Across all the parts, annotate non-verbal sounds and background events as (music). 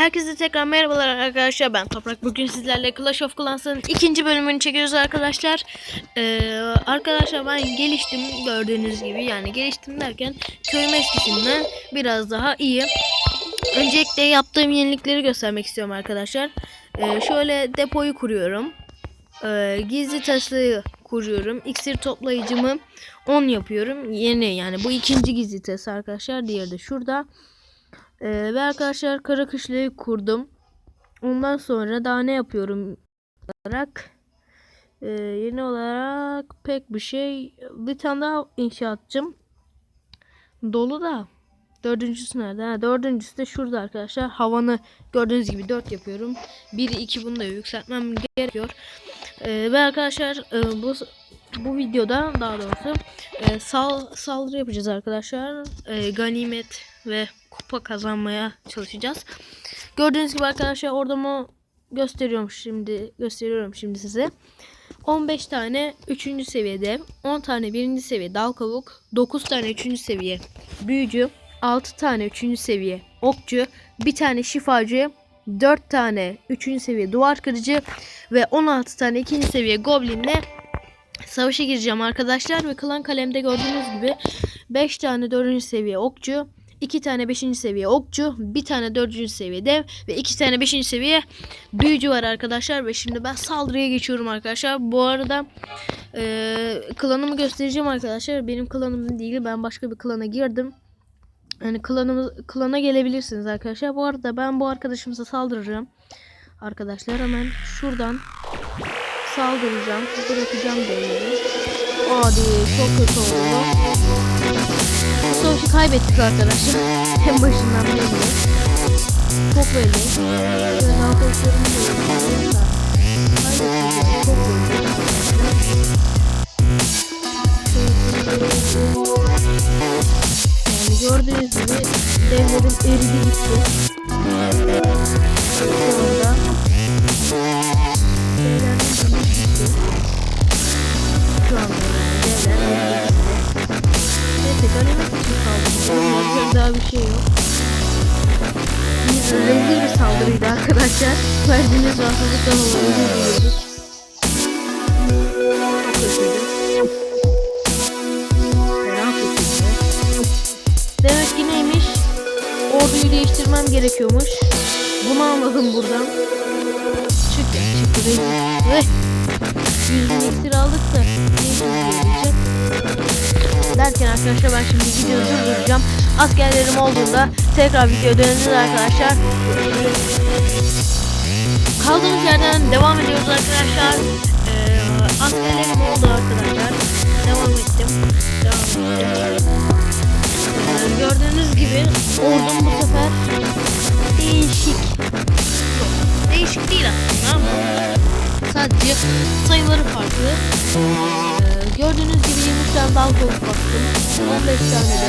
Herkese tekrar merhabalar arkadaşlar. Ben Toprak. Bugün sizlerle Clash of Clans'ın ikinci bölümünü çekiyoruz arkadaşlar. Ee, Arkadaşlar ben geliştim gördüğünüz gibi. Yani geliştim derken köyüm eskisinden biraz daha iyi. Öncelikle yaptığım yenilikleri göstermek istiyorum arkadaşlar. Ee, Şöyle depoyu kuruyorum. Ee, Gizli tasayı kuruyorum. İksir toplayıcımı 10 yapıyorum. Yeni yani bu ikinci gizli tası arkadaşlar. Diğeri de şurada ee, ve arkadaşlar kara kışlayı kurdum. Ondan sonra daha ne yapıyorum olarak ee, yeni olarak pek bir şey bir tane daha inşaatçım dolu da dördüncüsü nerede? Ha, dördüncüsü de şurada arkadaşlar havanı gördüğünüz gibi 4 yapıyorum. 1 2 bunu da yükseltmem gerekiyor. Ee, ve arkadaşlar e, bu bu videoda daha doğrusu e, sal, saldırı yapacağız arkadaşlar. E, ganimet ve kupa kazanmaya çalışacağız. Gördüğünüz gibi arkadaşlar orada mı gösteriyorum şimdi gösteriyorum şimdi size. 15 tane 3. seviyede, 10 tane 1. seviye dal kavuk, 9 tane 3. seviye büyücü, 6 tane 3. seviye okçu, 1 tane şifacı, 4 tane 3. seviye duvar kırıcı ve 16 tane 2. seviye goblinle savaşa gireceğim arkadaşlar ve klan kalemde gördüğünüz gibi 5 tane 4. seviye okçu, 2 tane 5. seviye okçu, 1 tane 4. seviye dev ve 2 tane 5. seviye büyücü var arkadaşlar ve şimdi ben saldırıya geçiyorum arkadaşlar. Bu arada e, klanımı göstereceğim arkadaşlar. Benim klanım değil ben başka bir klana girdim. Yani klanımız klana gelebilirsiniz arkadaşlar. Bu arada ben bu arkadaşımıza saldıracağım. Arkadaşlar hemen şuradan saldıracağım. Bırakacağım devleri. Hadi çok kötü oldu. Bu savaşı kaybettik arkadaşlar. (laughs) En başından belli. Çok belli. Arkadaşlar. Verdiğiniz rahatsızlıktan dolayı özür diliyoruz. Demek ki neymiş? Orduyu değiştirmem gerekiyormuş. Bunu anladım buradan. Çık çık rezil. Ve 100 bin iksir aldık da? Derken arkadaşlar ben şimdi videoyu durduracağım. Askerlerim olduğunda tekrar video döneceğiz arkadaşlar. Kaldığımız yerden devam ediyoruz arkadaşlar. Ee, askerlerim oldu arkadaşlar. Devam ettim. Gördüğünüz gibi 20 tane dal kovuk baktım. 15 tane de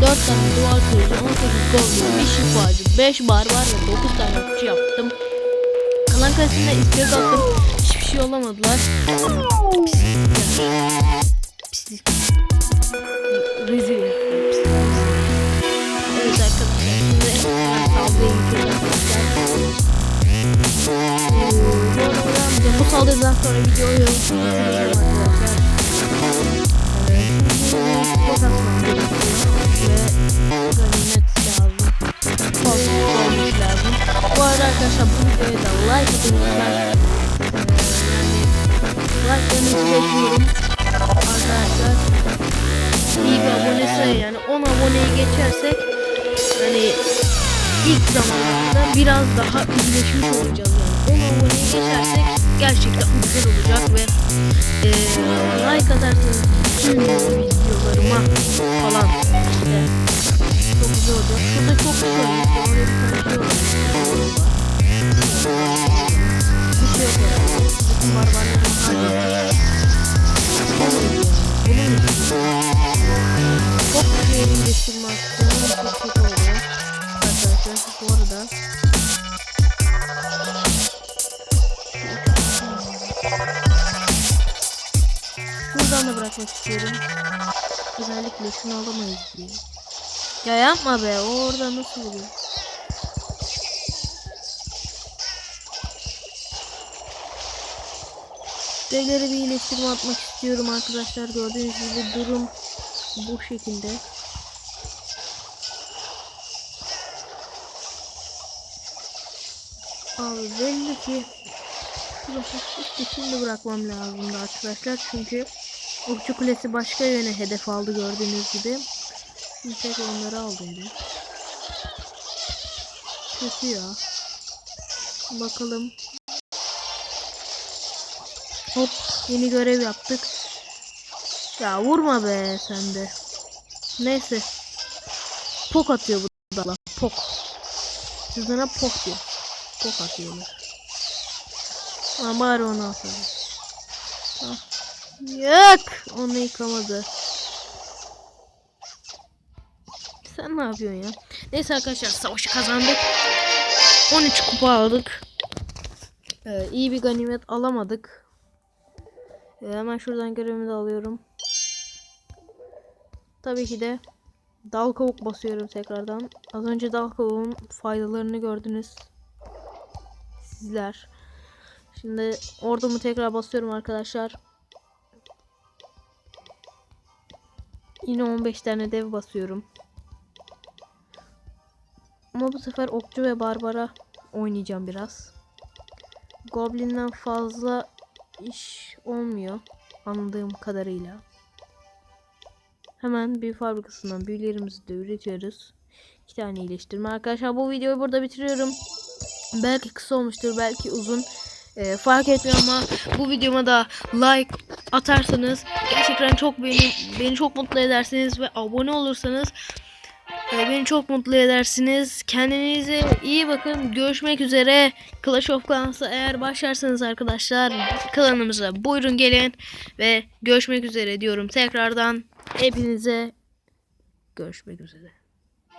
4 tane duvar kırıcı, 18 goblin, 1 şifacı, 5 barbar ve 9 tane okçu yaptım. Kalan kalesinde istek attım. Hiçbir şey olamadılar. Pislikler. Pislik. Rezil. Pislik. Evet arkadaşlar şimdi ben geçiyoruz arkadaşlar. Ee, Bu saldırıdan sonra videoyu bitireceğim arkadaşlar. Ee, gerekiyor ve ganimet lazım. Fazla olmuş lazım. Bu arada arkadaşlar bu da like atın. Ee, yani like'larınızı bekliyorum. Arkadaşlar iyi bir abone yani 10 aboneyi geçersek hani ilk zamanlarda biraz daha iyileşmiş olacağız yani 10 aboneyi geçersek gerçekten güzel olacak ve e, like atarsanız tüm videolarıma falan işte çok güzel olacak. Şurada çok şey. Orada bir tane şey olmuş. Bir şey yok. Bütün barbarların hali. Bunun için. Çok yerin geçirmezse çok kötü oluyor. Arkadaşlar bu arada bırakmak. Özellikle şunu alamayız diye. Ya yapma be o orada nasıl oluyor? Devleri bir iyileştirme atmak istiyorum arkadaşlar. Gördüğünüz gibi durum bu şekilde. Abi belli ki bu Burası şimdi bırakmam lazımdı arkadaşlar çünkü okçu kulesi başka yöne hedef aldı gördüğünüz gibi. Şimdi onları aldıydı. Kötü ya. Bakalım. Hop yeni görev yaptık. Ya vurma be sen de. Neyse. Pok atıyor bu dala. Pok. Sizlere pok diyor. Pok atıyorlar. Ama onu atalım. Ah. Yok. Onu yıkamadı. Sen ne yapıyorsun ya? Neyse arkadaşlar savaşı kazandık. 13 kupa aldık. Ee, iyi bir ganimet alamadık. Ee, hemen şuradan görevimi de alıyorum. Tabii ki de dal kavuk basıyorum tekrardan. Az önce dal kavuğun faydalarını gördünüz. Sizler. Şimdi ordumu tekrar basıyorum arkadaşlar. Yine 15 tane dev basıyorum. Ama bu sefer okçu ve barbara oynayacağım biraz. Goblin'den fazla iş olmuyor anladığım kadarıyla. Hemen bir fabrikasından büyülerimizi de üretiyoruz. İki tane iyileştirme. Arkadaşlar bu videoyu burada bitiriyorum. Belki kısa olmuştur, belki uzun. Ee, fark etmiyor ama bu videoma da like atarsanız gerçekten çok beni beni çok mutlu edersiniz ve abone olursanız e, beni çok mutlu edersiniz. Kendinize iyi bakın. Görüşmek üzere. Clash of Clans'a eğer başlarsanız arkadaşlar klanımıza buyurun gelin ve görüşmek üzere diyorum tekrardan. Hepinize görüşmek üzere.